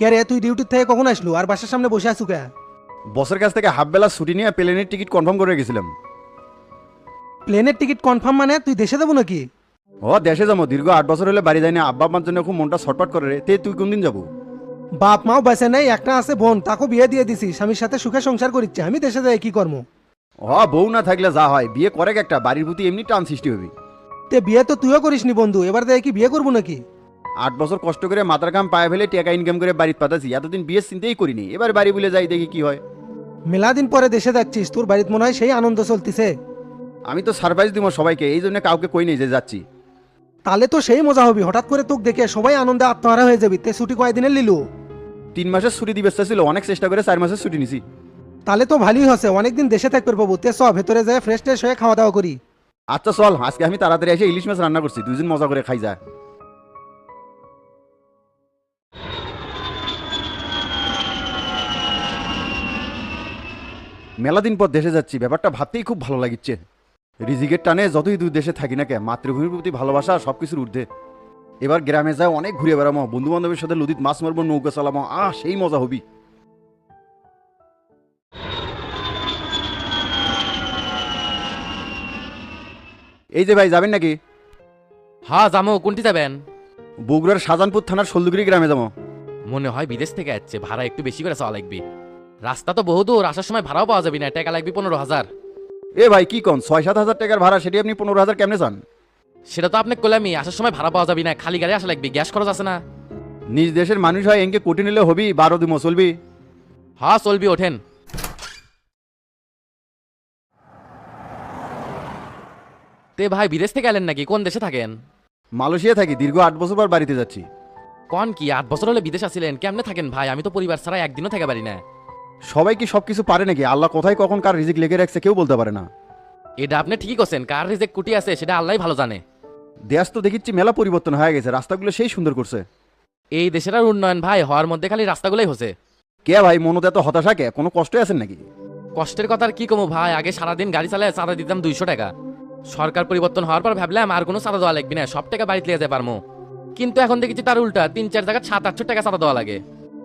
কে রে তুই ডিউটির থেকে কখন আসলু? আর বাসার সামনে বসে আছু কে? বসের কাছ থেকে হাফ বেলা ছুটি নিয়ে প্লেনের টিকিট কনফার্ম করে গেছিলাম প্লেনের টিকিট কনফার্ম মানে তুই দেশে দেবো নাকি? ও দেশে যাব। দীর্ঘ আট বছর হলে বাড়ি যায়নি আব্বা আমার জন্য খুব মনটা ছটপট করে রে। তে তুই কোনদিন যাব? বাপ মাও বেঁচে নেই একটা আছে বোন তাকেও বিয়ে দিয়ে দিছি। স্বামীর সাথে সুখে সংসার করিচ্ছে আমি দেশে যাই কি কর্ম ও বউ না থাকলে যা হয়। বিয়ে করে একটা বাড়ির প্রতি এমনি টান সৃষ্টি হবে। তে বিয়ে তো তুইও করিসনি বন্ধু এবার দেয় কি বিয়ে করব নাকি? আট বছর কষ্ট করে মাথার কাম পায়ে ফেলে টাকা ইনকাম করে বাড়িতে পাতাছি এতদিন বিয়ের চিন্তাই করিনি। এবার বাড়ি বলে যাই দেখি কি হয়। মেলা দিন পরে দেশে যাচ্ছিস তোর বাড়িতে মনে হয় সেই আনন্দ চলতিছে। আমি তো সারপ্রাইজ দিব সবাইকে এই জন্য কাউকে কই নেই যে যাচ্ছি। তাহলে তো সেই মজা হবি হঠাৎ করে তোকে দেখে সবাই আনন্দে আত্মহারা হয়ে যাবি। তে ছুটি কয়দিনের লিলু? তিন মাসের ছুটি দিবে ছিল অনেক চেষ্টা করে চার মাসের ছুটি নিছি। তাহলে তো ভালোই হচ্ছে অনেকদিন দেশে থাকবে পাবো তে চ ভেতরে যায় ফ্রেশ ট্রেশ হয়ে খাওয়া দাওয়া করি। আচ্ছা চল আজকে আমি তাড়াতাড়ি এসে ইলিশ মাছ রান্না করছি দুজন মজা করে খাই যায় মেলা দিন পর দেশে যাচ্ছি ব্যাপারটা ভাবতেই খুব ভালো লাগিচ্ছে। রিজিকের টানে যতই দূর দেশে থাকি না কে মাতৃভূমির প্রতি ভালোবাসা সব কিছুর ঊর্ধ্বে। এবার গ্রামে যায় অনেক ঘুরে বেড়ামো বন্ধু বান্ধবের সাথে নদীত মাছ মারবো নৌকা চালামো আহ সেই মজা হবি। এই যে ভাই যাবেন নাকি? হ্যাঁ যাব। কোনটি যাবেন? বগুড়ার শাহজাহানপুর থানার শোলদুগিরি গ্রামে যাব। মনে হয় বিদেশ থেকে আসছে ভাড়া একটু বেশি করে চাওয়া লাগবে। রাস্তা তো বহু দূর আসার সময় ভাড়াও পাওয়া যাবে না টাকা লাগবে পনেরো হাজার। এ ভাই কি কন? ছয় সাত হাজার টাকার ভাড়া সেটি আপনি পনেরো হাজার কেমনে চান? সেটা তো আপনি করলামই আসার সময় ভাড়া পাওয়া যাবে না খালি গাড়ি আসা লাগবে গ্যাস খরচ আছে না। নিজ দেশের মানুষ হয় এনকে কোটি নিলে হবি বারো দিমো চলবি। হ্যাঁ চলবি ওঠেন। তে ভাই বিদেশ থেকে এলেন নাকি? কোন দেশে থাকেন? মালয়েশিয়া থাকি দীর্ঘ আট বছর পর বাড়িতে যাচ্ছি। কোন কি আট বছর হলে বিদেশ আসিলেন কেমনে থাকেন ভাই? আমি তো পরিবার ছাড়া একদিনও থেকে পারি না। সবাই কি সবকিছু পারে নাকি? আল্লাহ কোথায় কখন কার রিজিক লেগে রাখছে কেউ বলতে পারে না। এটা আপনি ঠিকই করছেন। কার রিজেক কুটি আছে সেটা আল্লাহ ভালো জানে। দেশ তো দেখিচ্ছি মেলা পরিবর্তন হয়ে গেছে রাস্তাগুলো সেই সুন্দর করছে। এই দেশের আর উন্নয়ন ভাই হওয়ার মধ্যে খালি রাস্তাগুলোই হচ্ছে। কে ভাই মনোতে এত হতাশা কে? কোনো কষ্টই আছেন নাকি? কষ্টের কথা আর কি কমো ভাই আগে সারাদিন গাড়ি চালায় চাঁদা দিতাম দুইশো টাকা। সরকার পরিবর্তন হওয়ার পর ভাবলাম আর কোনো চাঁদা দেওয়া লাগবে না সব টাকা বাড়িতে লিয়ে যেতে পারব কিন্তু এখন দেখেছি তার উল্টা তিন চার জায়গা সাত আটশো টাকা চাঁদা দেওয়া লাগে।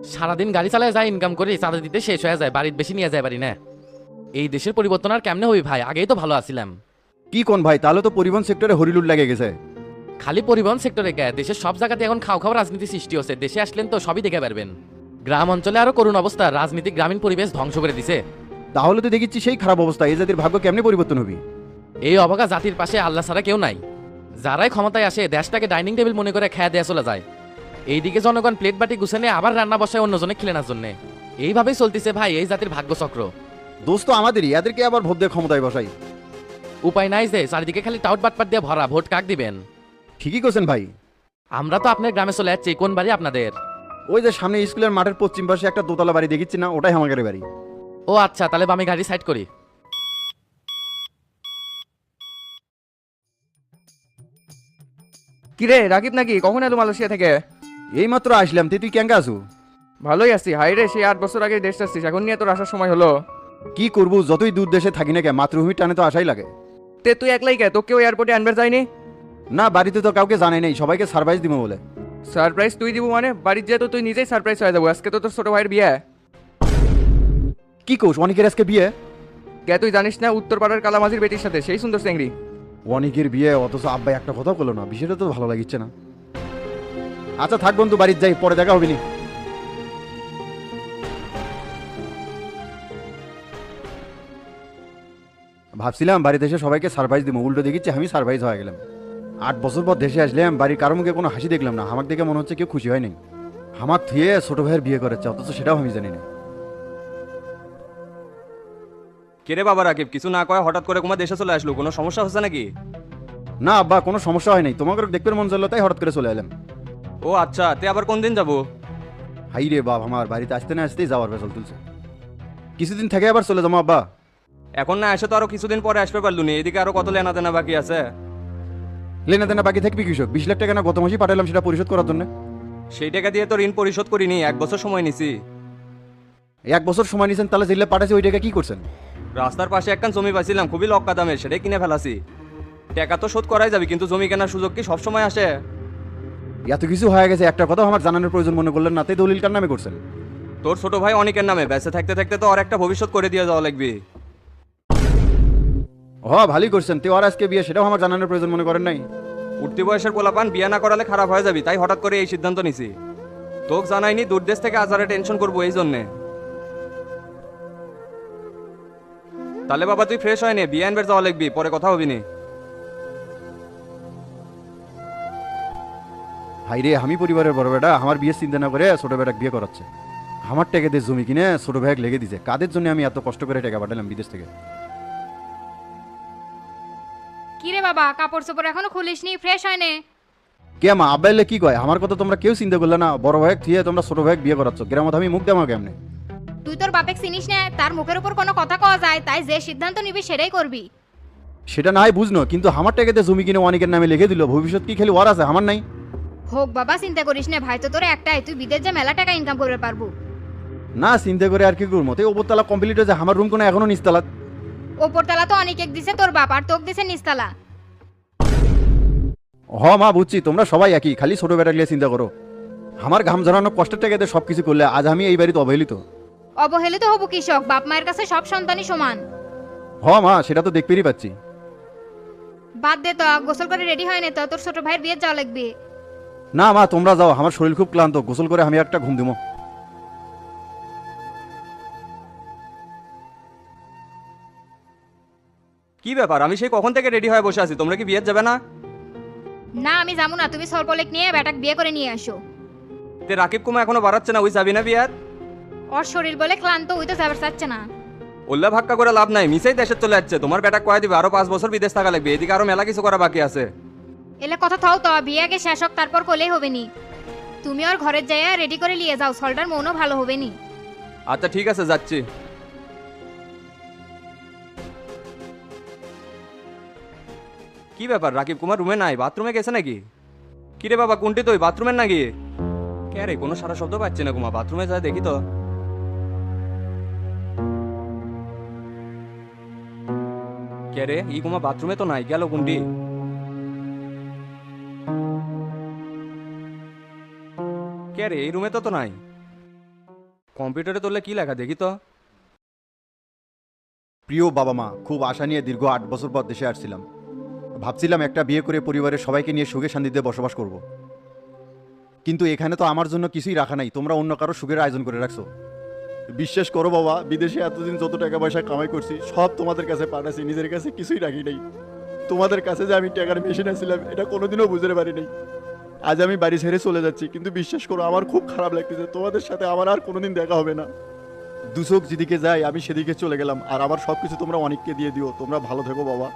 সারাদিন গাড়ি চালায় যায় ইনকাম করে চাঁদা দিতে শেষ হয়ে যায় বাড়ির বেশি নিয়ে যায় পারি না? এই দেশের পরিবর্তন আর কেমনে হবি ভাই? আগেই তো ভালো আছিলাম। কি কোন ভাই? তাহলে তো পরিবহন সেক্টরে হরিলুট লেগে গেছে। খালি পরিবহন সেক্টরে কে? দেশের সব জায়গাতে এখন খাও খাওয়া রাজনীতি সৃষ্টি হচ্ছে। দেশে আসলেন তো সবই দেখে পারবেন। গ্রাম অঞ্চলে আরও করুণ অবস্থা রাজনীতি গ্রামীণ পরিবেশ ধ্বংস করে দিছে। তাহলে তো দেখিচ্ছি সেই খারাপ অবস্থা। এই জাতির ভাগ্য কেমনে পরিবর্তন হবি? এই অবাকা জাতির পাশে আল্লাহ ছাড়া কেউ নাই। যারাই ক্ষমতায় আসে দেশটাকে ডাইনিং টেবিল মনে করে খেয়া দেয়া চলে যায়। এইদিকে জনগণ প্লেট বাটি গুছানে আবার রান্না বসায় অন্যজনে খেলেনার জন্য। এইভাবেই চলতেছে ভাই এই জাতির ভাগ্যচক্র দোস্ত আমাদেরই এদেরকে আবার ভোট দিয়ে ক্ষমতায় বসাই। উপায় নাই যে চারিদিকে খালি টাউট বাটপাট দিয়ে ভরা ভোট কাক দিবেন? ঠিকই করছেন ভাই। আমরা তো আপনার গ্রামে চলে যাচ্ছি কোন বাড়ি আপনাদের? ওই যে সামনে স্কুলের মাঠের পশ্চিম পাশে একটা দোতলা বাড়ি দেখিচ্ছি না ওটাই আমাদের বাড়ি। ও আচ্ছা তাহলে আমি গাড়ি সাইড করি। কিরে রাকিব নাকি? কখন এলো মালয়েশিয়া থেকে? এই মাত্র আসলাম তে তুই কেঙ্কা আছু? ভালোই আছি হাই রে সেই আট বছর আগে দেশ আসছিস এখন নিয়ে তোর আসার সময় হলো। কি করব যতই দূর দেশে থাকি না কে মাতৃভূমির টানে তো আসাই লাগে। তে তুই একলাই কে? তোকেও এয়ারপোর্টে আনবার যায়নি? না বাড়িতে তো কাউকে জানাই নাই সবাইকে সারপ্রাইজ দিব বলে। সারপ্রাইজ তুই দিব মানে? বাড়ির যেহেতু তুই নিজেই সারপ্রাইজ হয়ে যাব আজকে তো তোর ছোট ভাইয়ের বিয়ে। কি কোষ অনেকের আজকে বিয়ে? কে তুই জানিস না উত্তরপাড়ার কালামাজির বেটির সাথে সেই সুন্দর চেংড়ি অনেকের বিয়ে অথচ আব্বা একটা কথা বলো না বিষয়টা তো ভালো লাগিচ্ছে না। আচ্ছা থাক বন্ধু বাড়িতে যাই পরে দেখা হবে নি। ভাবছিলাম বাড়িতে এসে সবাইকে সারপ্রাইজ দিব উল্টো দেখিচ্ছি আমি সারপ্রাইজ হয়ে গেলাম। আট বছর পর দেশে আসলাম বাড়ির কারও মুখে কোনো হাসি দেখলাম না। আমার দেখে মনে হচ্ছে কেউ খুশি হয় নাই আমার থুয়ে ছোট ভাইয়ের বিয়ে করেছে অথচ সেটাও আমি জানি না। কেরে বাবা রাকিব কিছু না কয় হঠাৎ করে তোমার দেশে চলে আসলো? কোনো সমস্যা হচ্ছে নাকি? না আব্বা কোনো সমস্যা হয় নাই। তোমাকে দেখতে মন চলল তাই হঠাৎ করে চলে এলাম। ও আচ্ছা তে আবার কোন দিন যাব? হাই রে বাপ আমার বাড়িতে আসতে না আসতেই যাওয়ার ফেসল তুলছে। কিছুদিন থেকে আবার চলে যাব আব্বা। এখন না এসে তো আরও কিছুদিন পরে আসবে পারলু নি এদিকে আরও কত লেনা দেনা বাকি আছে? লেনা দেনা বাকি থাকবি কৃষক বিশ লাখ টাকা না গত মাসেই পাঠালাম সেটা পরিশোধ করার জন্য। সেই টাকা দিয়ে তো ঋণ পরিশোধ করিনি এক বছর সময় নিছি। এক বছর সময় নিয়েছেন তাহলে যেগুলো পাঠাচ্ছি ওই টাকা কি করছেন? রাস্তার পাশে একখান জমি পাইছিলাম খুবই লক্কা দামের সেটাই কিনে ফেলাছি। টাকা তো শোধ করাই যাবে কিন্তু জমি কেনার সুযোগ কি সবসময় আসে? এত কিছু হয়ে গেছে একটা কথা আমার জানানোর প্রয়োজন মনে করলেন না। তাই দলিল কার নামে করছেন? তোর ছোট ভাই অনেকের নামে বেঁচে থাকতে থাকতে তো আর একটা ভবিষ্যৎ করে দিয়ে যাওয়া লাগবে। হ ভালোই করছেন। তেও আর আজকে বিয়ে সেটাও আমার জানানোর প্রয়োজন মনে করেন নাই। উঠতি বয়সের পোলাপান বিয়ে না করালে খারাপ হয়ে যাবি তাই হঠাৎ করে এই সিদ্ধান্ত নিছি। তোকে জানাইনি দূর দেশ থেকে আজারে টেনশন করব এই জন্যে। তাহলে বাবা তুই ফ্রেশ হয়নি বিয়ে আনবার যাওয়া লাগবি পরে কথা হবি নি। হাইরে আমি পরিবারের বড় বেটা আমার বিয়ে চিন্তা না করে ছোট বেটা বিয়ে করাচ্ছে। আমার টাকা দিয়ে জমি কিনে ছোট ভাই লেগে দিছে। কাদের জন্য আমি এত কষ্ট করে টাকা পাঠালাম বিদেশ থেকে? কিরে বাবা কাপড় চোপড় এখনও খুলিসনি? ফ্রেশ হয়নি কে মা আব্বাইলে কি কয়? আমার কথা তোমরা কেউ চিন্তা করলে না। বড় ভাই থিয়ে তোমরা ছোট ভাই বিয়ে করাচ্ছ। গ্রামত আমি মুখ দেমা কেমনে? তুই তোর বাপেক চিনিস না? তার মুখের উপর কোনো কথা কওয়া যায় তাই যে সিদ্ধান্ত নিবি সেটাই করবি। সেটা নাই বুঝনো। কিন্তু আমার টাকা জমি কিনে অনেকের নামে লিখে দিল। ভবিষ্যৎ কি খালি? ওর আছে আমার নাই। হোক বাবা চিন্তা করিস না ভাই তো তোর একটাই তুই বিদেশ যে মেলা টাকা ইনকাম করতে পারব। না চিন্তা করে আর কি করব? তাই ওপরতলা কমপ্লিট হয়েছে আমার রুম কোনো এখনও নিচতলা। ওপরতলা তো অনেক এক দিছে তোর বাপ আর তোক দিছে নিচতলা। হ মা বুঝছি তোমরা সবাই একই খালি ছোট বেটা নিয়ে চিন্তা করো। আমার ঘাম ঝরানো কষ্টের টাকাতে সব কিছু করলে আজ আমি এই বাড়িতে অবহেলিত। অবহেলিত হব কৃষক বাপ মায়ের কাছে সব সন্তানই সমান। হ মা সেটা তো দেখতেই পাচ্ছি। বাদ দে তো গোসল করে রেডি হয় না তো তোর ছোট ভাইয়ের বিয়ে যাওয়া লাগবে। না মা তোমরা যাও আমার শরীর খুব ক্লান্ত গোসল করে আমি একটা ঘুম দেবো। কি ব্যাপার? আমি সেই কখন থেকে রেডি হয়ে বসে আছি? তোমরা কি বিয়ে যাবে না? না আমি যাব না। তুমি সরপলেক নিয়ে বেটাক বিয়ে করে নিয়ে আসো। তে রাকিব কুমা এখনও বাড়াচ্ছে না ওই যাবি না বিয়ার? ওর শরীর বলে ক্লান্ত ওই তো যাবার চাচ্ছে না। উল্লা ভাক্কা করে লাভ নাই মিসেই দেশে চলে যাচ্ছে। তোমার বেটা কয়ে দিবে আরও পাঁচ বছর বিদেশ থাকা লাগবে এদিকে আরও মেলা কিছু করা বাকি আছে। এলে কথা থাও তো, বিয়ে আগে শেষ হোক, তারপর করলেই হবে নি তুমি ওর ঘরের যাইয়া রেডি করে নিয়ে যাও সলটার মনও ভালো হবে নি আচ্ছা ঠিক আছে, যাচ্ছি। কি ব্যাপার, রাকিব কুমার রুমে নাই, বাথরুমে গেছে নাকি? কিরে বাবা কোনটি তুই বাথরুমের নাকি? কে রে, কোনো সারা শব্দ পাচ্ছি না কুমা, বাথরুমে যা দেখি তো। কে রে, ই কুমা, বাথরুমে তো নাই, গেল কোনটি রে, এই রুমে তো তো নাই। কম্পিউটারে তোলে কি লেখা, দেখি তো। প্রিয় বাবা মা খুব আশা নিয়ে দীর্ঘ আট বছর পর দেশে আসছিলাম। ভাবছিলাম একটা বিয়ে করে পরিবারের সবাইকে নিয়ে সুখে শান্তিতে বসবাস করব। কিন্তু এখানে তো আমার জন্য কিছুই রাখা নাই, তোমরা অন্য কারও সুখের আয়োজন করে রাখছো। বিশ্বাস করো বাবা, বিদেশে এতদিন যত টাকা পয়সা কামাই করছি, সব তোমাদের কাছে পাঠাচ্ছি নিজের কাছে কিছুই রাখি নাই। তোমাদের কাছে যে আমি টাকার মেশিন আসছিলাম এটা কোনোদিনও বুঝতে পারি নাই। আজ আমি বাড়ি ছেড়ে চলে যাচ্ছি, কিন্তু বিশ্বাস করো, আমার খুব খারাপ লাগতেছে। তোমাদের সাথে আমার আর কোনোদিন দেখা হবে না। দুচোখ যেদিকে যায়, আমি সেদিকে চলে গেলাম। আর আমার সব কিছু তোমরা অনেককে দিয়ে দিও। তোমরা ভালো থেকো, বাবা।